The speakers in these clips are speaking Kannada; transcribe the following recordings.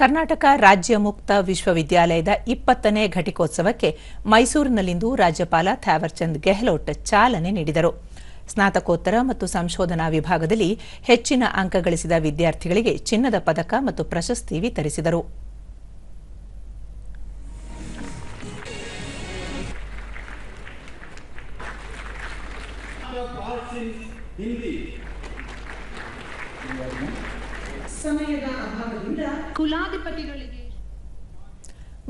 ಕರ್ನಾಟಕ ರಾಜ್ಯ ಮುಕ್ತ ವಿಶ್ವವಿದ್ಯಾಲಯದ ಇಪ್ಪತ್ತನೇ ಘಟಿಕೋತ್ಸವಕ್ಕೆ ಮೈಸೂರಿನಲ್ಲಿಂದು ರಾಜ್ಯಪಾಲ ಥ್ಯಾವರ್ಚಂದ್ ಗೆಹ್ಲೋಟ್ ಚಾಲನೆ ನೀಡಿದರು. ಸ್ನಾತಕೋತ್ತರ ಮತ್ತು ಸಂಶೋಧನಾ ವಿಭಾಗದಲ್ಲಿ ಹೆಚ್ಚಿನ ಅಂಕ ಗಳಿಸಿದ ವಿದ್ಯಾರ್ಥಿಗಳಿಗೆ ಚಿನ್ನದ ಪದಕ ಮತ್ತು ಪ್ರಶಸ್ತಿ ವಿತರಿಸಿದರು. ಸಮಯದ ಅಭಾವದಿಂದ ಕುಲಾಧಿಪತಿಗಳಿಗೆ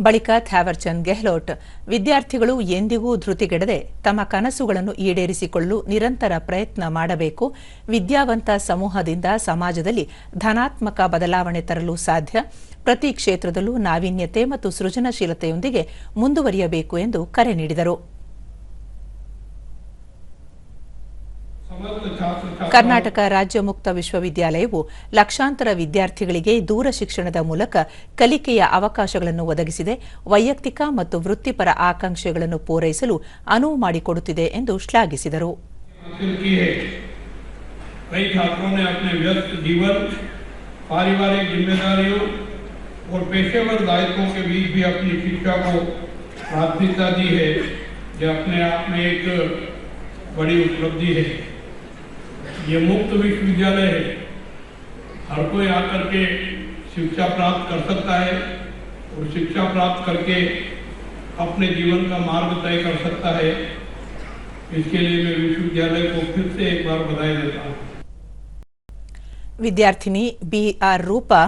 ಬಳಿಕ ಥ್ಯಾವರ್ಚಂದ್ ಗೆಹ್ಲೋಟ್ ವಿದ್ಯಾರ್ಥಿಗಳು ಎಂದಿಗೂ ಧೃತಿಗೆಡದೆ ತಮ್ಮ ಕನಸುಗಳನ್ನು ಈಡೇರಿಸಿಕೊಳ್ಳಲು ನಿರಂತರ ಪ್ರಯತ್ನ ಮಾಡಬೇಕು. ವಿದ್ಯಾವಂತ ಸಮೂಹದಿಂದ ಸಮಾಜದಲ್ಲಿ ಧನಾತ್ಮಕ ಬದಲಾವಣೆ ತರಲು ಸಾಧ್ಯ. ಪ್ರತಿ ಕ್ಷೇತ್ರದಲ್ಲೂ ನಾವೀನ್ಯತೆ ಮತ್ತು ಸೃಜನಶೀಲತೆಯೊಂದಿಗೆ ಮುಂದುವರಿಯಬೇಕು ಎಂದು ಕರೆ ನೀಡಿದರು. ಕರ್ನಾಟಕ ರಾಜ್ಯ ಮುಕ್ತ ವಿಶ್ವವಿದ್ಯಾಲಯವು ಲಕ್ಷಾಂತರ ವಿದ್ಯಾರ್ಥಿಗಳಿಗೆ ದೂರ ಶಿಕ್ಷಣದ ಮೂಲಕ ಕಲಿಕೆಯ ಅವಕಾಶಗಳನ್ನು ಒದಗಿಸಿದೆ ವೈಯಕ್ತಿಕ ಮತ್ತು ವೃತ್ತಿಪರ ಆಕಾಂಕ್ಷೆಗಳನ್ನು ಪೂರೈಸಲು ಅನುವು ಮಾಡಿಕೊಡುತ್ತಿದೆ ಎಂದು ಶ್ಲಾಘಿಸಿದರು हासिल की है कई छात्रों ने अपने व्यस्त जीवन पारिवारिक जिम्मेदारियों और पेशेवर दायित्वों के बीच भी अपनी शिक्षा को प्राथमिकता दी है जो अपने आप में एक बड़ी उपलब्धि है ये मुक्त विश्वविद्यालय है हर कोई आकर के शिक्षा प्राप्त कर सकता है और शिक्षा प्राप्त करके अपने जीवन का मार्ग तय कर सकता है इसके लिए मैं विश्वविद्यालय को फिर से एक बार बधाई देता हूँ ವಿದ್ಯಾರ್ಥಿನಿ ಬಿಆರ್ ರೂಪಾ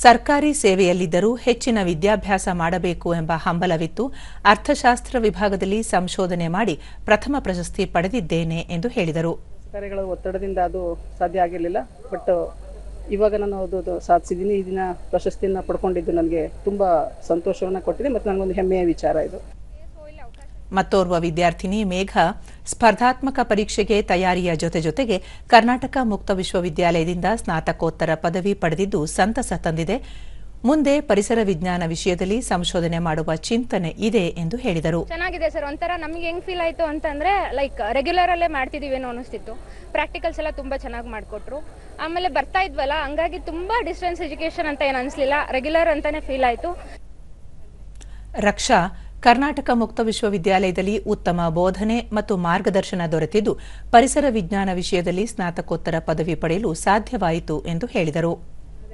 ಸರ್ಕಾರಿ ಸೇವೆಯಲ್ಲಿದ್ದರೂ ಹೆಚ್ಚಿನ ವಿದ್ಯಾಭ್ಯಾಸ ಮಾಡಬೇಕು ಎಂಬ ಹಂಬಲವಿತ್ತು ಅರ್ಥಶಾಸ್ತ್ರ ವಿಭಾಗದಲ್ಲಿ ಸಂಶೋಧನೆ ಮಾಡಿ ಪ್ರಥಮ ಪ್ರಶಸ್ತಿ ಪಡೆದಿದ್ದೇನೆ ಎಂದು ಹೇಳಿದರು ಕಾರ್ಯಗಳ ಒತ್ತಡದಿಂದ ಅದು ಸಾಧ್ಯ ಆಗಿರಲಿಲ್ಲ. ಬಟ್ ಇವಾಗ ನಾನು ಅದು ಸಾಧಿಸಿದ್ದೀನಿ. ಈ ದಿನ ಪ್ರಶಸ್ತಿಯನ್ನು ಪಡ್ಕೊಂಡಿದ್ದು ನನಗೆ ತುಂಬ ಸಂತೋಷವನ್ನು ಕೊಟ್ಟಿದೆ ಮತ್ತು ನನಗೊಂದು ಹೆಮ್ಮೆಯ ವಿಚಾರ ಇದು. ಮತ್ತೋರ್ವ ವಿದ್ಯಾರ್ಥಿನಿ ಮೇಘ ಸ್ಪರ್ಧಾತ್ಮಕ ಪರೀಕ್ಷೆಗೆ ತಯಾರಿಯ ಜೊತೆ ಜೊತೆಗೆ ಕರ್ನಾಟಕ ಮುಕ್ತ ವಿಶ್ವವಿದ್ಯಾಲಯದಿಂದ ಸ್ನಾತಕೋತ್ತರ ಪದವಿ ಪಡೆದಿದ್ದು ಸಂತಸ ತಂದಿದೆ. ಮುಂದೆ ಪರಿಸರ ವಿಜ್ಞಾನ ವಿಷಯದಲ್ಲಿ ಸಂಶೋಧನೆ ಮಾಡುವ ಚಿಂತನೆ ಇದೆ ಎಂದು ಹೇಳಿದರು. ಚೆನ್ನಾಗಿದೆ ಸರ್ ಒಂಥರ ನಮ್ಗೆ ಹೆಂಗ್ ಫೀಲ್ ಆಯ್ತು ಅಂತಂದ್ರೆ ಲೈಕ್ ರೆಗ್ಯುಲರ್ ಅಲ್ಲೇ ಮಾಡ್ತಿದೀವೇನೋ ಅನಿಸ್ತಿತ್ತು. ಪ್ರಾಕ್ಟಿಕಲ್ಸ್ ಎಲ್ಲ ತುಂಬಾ ಚೆನ್ನಾಗಿ ಮಾಡಿಕೊಟ್ರು. ಆಮೇಲೆ ಬರ್ತಾ ಇದ್ವಲ್ಲ ಹಂಗಾಗಿ ತುಂಬಾ ಡಿಸ್ಟೆನ್ಸ್ ಎಜುಕೇಶನ್ ಅಂತ ಏನು ಅನಿಸ್ಲಿಲ್ಲ ರೆಗ್ಯುಲರ್ ಅಂತಾನೆ ಫೀಲ್ ಆಯ್ತು. ರಕ್ಷಾ ಕರ್ನಾಟಕ ಮುಕ್ತ ವಿಶ್ವವಿದ್ಯಾಲಯದಲ್ಲಿ ಉತ್ತಮ ಬೋಧನೆ ಮತ್ತು ಮಾರ್ಗದರ್ಶನ ದೊರೆತಿದ್ದು ಪರಿಸರ ವಿಜ್ಞಾನ ವಿಷಯದಲ್ಲಿ ಸ್ನಾತಕೋತ್ತರ ಪದವಿ ಪಡೆಯಲು ಸಾಧ್ಯವಾಯಿತು ಎಂದು ಹೇಳಿದರು.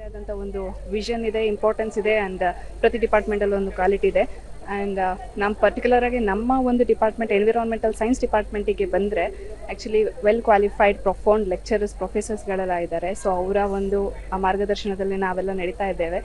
ಆದಂಥ ಒಂದು ವಿಷನ್ ಇದೆ ಇಂಪಾರ್ಟೆನ್ಸ್ ಇದೆ ಆ್ಯಂಡ್ ಪ್ರತಿ ಡಿಪಾರ್ಟ್ಮೆಂಟಲ್ಲಿ ಒಂದು ಕ್ವಾಲಿಟಿ ಇದೆ. ಆ್ಯಂಡ್ ನಮ್ಮ ಪರ್ಟಿಕ್ಯುಲರ್ ಆಗಿ ನಮ್ಮ ಒಂದು ಡಿಪಾರ್ಟ್ಮೆಂಟ್ ಎನ್ವಿರಾನ್ಮೆಂಟಲ್ ಸೈನ್ಸ್ ಡಿಪಾರ್ಟ್ಮೆಂಟಿಗೆ ಬಂದರೆ actually well qualified profound lecturers ಪ್ರೊಫೆಸರ್ಸ್ಗಳೆಲ್ಲ ಇದ್ದಾರೆ. ಸೊ ಅವರ ಒಂದು ಮಾರ್ಗದರ್ಶನದಲ್ಲಿ ನಾವೆಲ್ಲ ನಡೀತಾ ಇದ್ದೇವೆ.